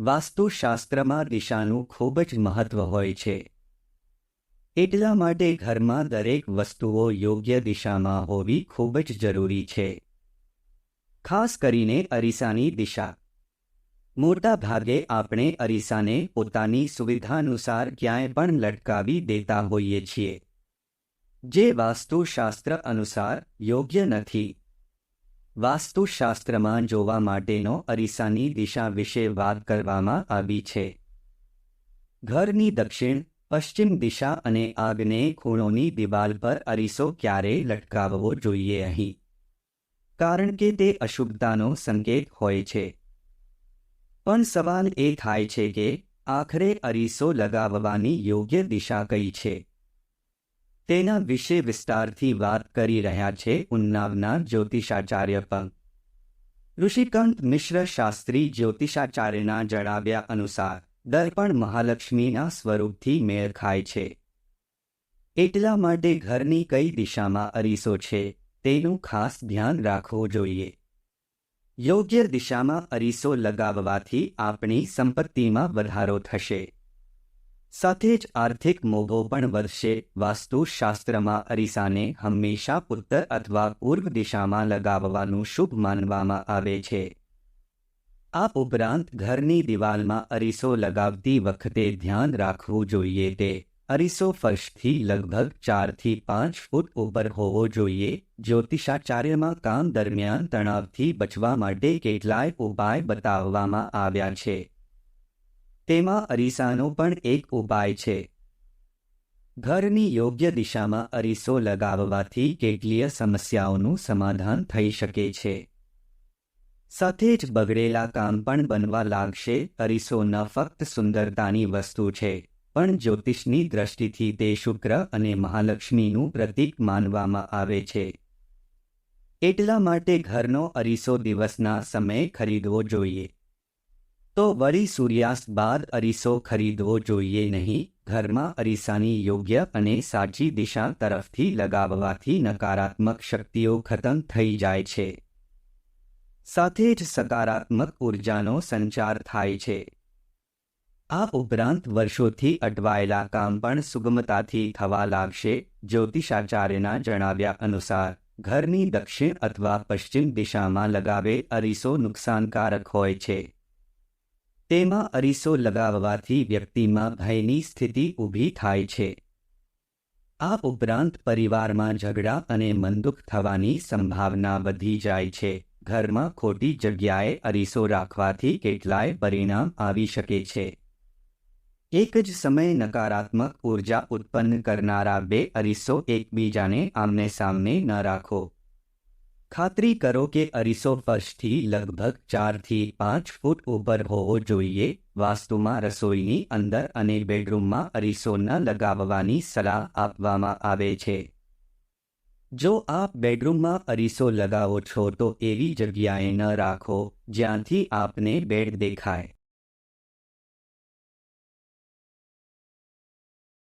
વાસ્તુશાસ્ત્રમાં દિશાનું ખૂબ જ મહત્વ હોય છે. એટલા માટે ઘરમાં દરેક વસ્તુઓ યોગ્ય દિશામાં હોવી ખૂબ જ જરૂરી છે. ખાસ કરીને અરીસાની દિશા. મોટા ભાગે આપણે અરીસાને પોતાની સુવિધાનુસાર ક્યાંય પણ લટકાવી દેતા હોઈએ છીએ. જે વાસ્તુશાસ્ત્ર અનુસાર યોગ્ય નથી. વાસ્તુશાસ્ત્રમાં જોવા માટેનો અરીસાની દિશા વિશે વાત કરવામાં આવી છે. ઘરની દક્ષિણ, પશ્ચિમ દિશા અને આગ્નેય ખૂણોની દિવાલ પર અરીસો ક્યારે લટકાવવો જોઈએ અહીં? કારણ કે તે અશુભતાનો સંકેત હોય છે. પણ સવાલ એ થાય છે કે આખરે અરીસો લગાવવાની યોગ્ય દિશા કઈ છે? તેના વિશે વિસ્તારથી વાત કરી રહ્યા છે ઉન્નાવના જ્યોતિષાચાર્ય પણ ઋષિકાંત મિશ્ર શાસ્ત્રી જ્યોતિષાચાર્યના જણાવ્યા અનુસાર, દર્પણ મહાલક્ષ્મીના સ્વરૂપથી મેળ ખાય છે. એટલા માટે ઘરની કઈ દિશામાં અરીસો છે, તેનું ખાસ ધ્યાન રાખવું જોઈએ. યોગ્ય દિશામાં અરીસો લગાવવાથી આપણી સંપત્તિમાં વધારો થશે. સાથે જ આર્થિક મોભો પણ વધશે. વાસ્તુશાસ્ત્રમાં અરીસાને હંમેશા ઉત્તર અથવા પૂર્વ દિશામાં લગાવવાનું શુભ માનવામાં આવે છે. આ ઉપરાંત ઘરની દિવાલમાં અરીસો લગાવતી વખતે ધ્યાન રાખવું જોઈએ તે. અરીસો ફર્શથી લગભગ ચારથી પાંચ ફૂટ ઉપર હોવો જોઈએ. જ્યોતિષાચાર્યમાં કામ દરમિયાન તણાવથી બચવા માટે કેટલાય ઉપાય બતાવવામાં આવ્યા છે. તેમાં અરીસાનો પણ એક ઉપાય છે. ઘરની યોગ્ય દિશામાં અરીસો લગાવવાથી કેટલીય સમસ્યાઓનું સમાધાન થઈ શકે છે. સાથે જ બગડેલા કામ પણ બનવા લાગશે. અરીસો ન ફક્ત સુંદરતાની વસ્તુ છે, પણ જ્યોતિષની દ્રષ્ટિથી તે શુક્ર અને મહાલક્ષ્મીનું પ્રતીક માનવામાં આવે છે. એટલા માટે ઘરનો અરીસો દિવસના સમયે ખરીદવો જોઈએ. તો વળી સૂર્યાસ્ત બાદ અરીસો ખરીદવો જોઈએ નહીં, ઘરમાં અરીસાની યોગ્ય અને સાચી દિશા તરફથી લગાવવાથી નકારાત્મક શક્તિઓ ખતમ થઈ જાય છે. સાથે જ સકારાત્મક ઉર્જાનો સંચાર થાય છે. આ ઉપરાંત વર્ષોથી અટવાયેલા કામ પણ સુગમતાથી થવા લાગશે, જ્યોતિષાચાર્યના જણાવ્યા અનુસાર, ઘરની દક્ષિણ અથવા પશ્ચિમ દિશામાં લગાવે અરીસો નુકસાનકારક હોય છે. તેમાં અરીસો લગાવવાથી વ્યક્તિમાં ભયની સ્થિતિ ઊભી થાય છે. આ ઉપરાંત પરિવારમાં ઝઘડા અને મનદુખ થવાની સંભાવના વધી જાય છે. ઘરમાં ખોટી જગ્યાએ અરીસો રાખવાથી કેટલાય પરિણામ આવી શકે છે. એક જ સમયે નકારાત્મક ઊર્જા ઉત્પન્ન કરનારા બે અરીસો એકબીજાને આમને સામને ન રાખો. ખાતરી કરો કે અરીસો ફર્શથી લગભગ ચારથી પાંચ ફૂટ ઉપર હોવો જોઈએ. વાસ્તુમાં રસોઈની અંદર અને બેડરૂમમાં અરીસો ન લગાવવાની સલાહ આપવામાં આવે છે. જો આપ બેડરૂમમાં અરીસો લગાવો છો તો એવી જગ્યાએ ન રાખો જ્યાંથી આપને બેડ દેખાય.